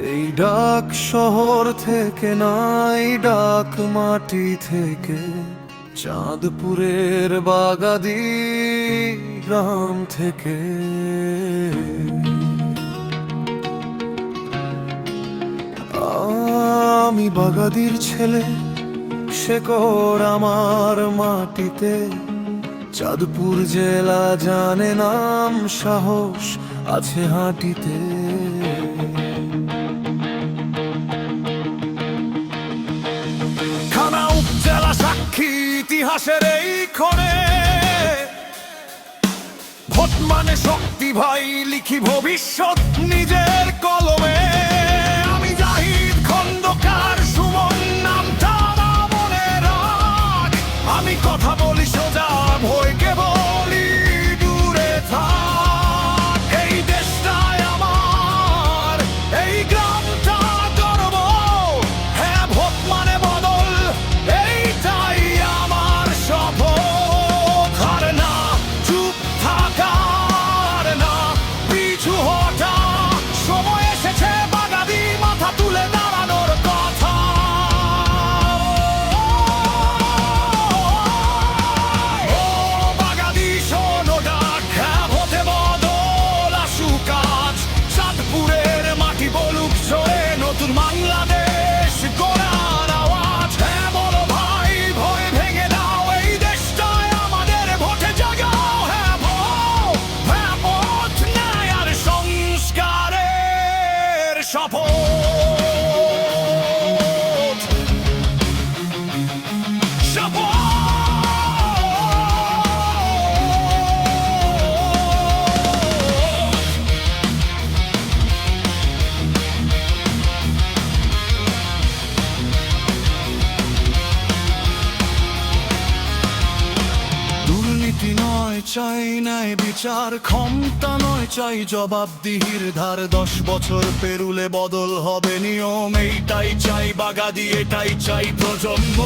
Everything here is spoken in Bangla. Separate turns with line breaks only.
এই ডাক শহর থেকে নাই, ডাক মাটি থেকে। চাঁদপুরের বাগাদি গ্রাম থেকে। আমি বাগাদির ছেলে, শেকড় আমার মাটিতে। চাঁদপুর জেলা জানে নাম, সাহস আছে হাঁটিতে। বিকাশের এই ক্ষণে ভোট মানে শক্তি ভাই লিখি ভবিষ্যৎ নিজের কলমে। 杀破。শান্তি নয়, চাই নাই বিচার, ক্ষমতা নয়, চাই জবাবদিহির ধার। দশ বছর পেরুলে বদল হবে নিয়ম, এইটাই চাই বাগাদি, এটাই চাই প্রজন্ম।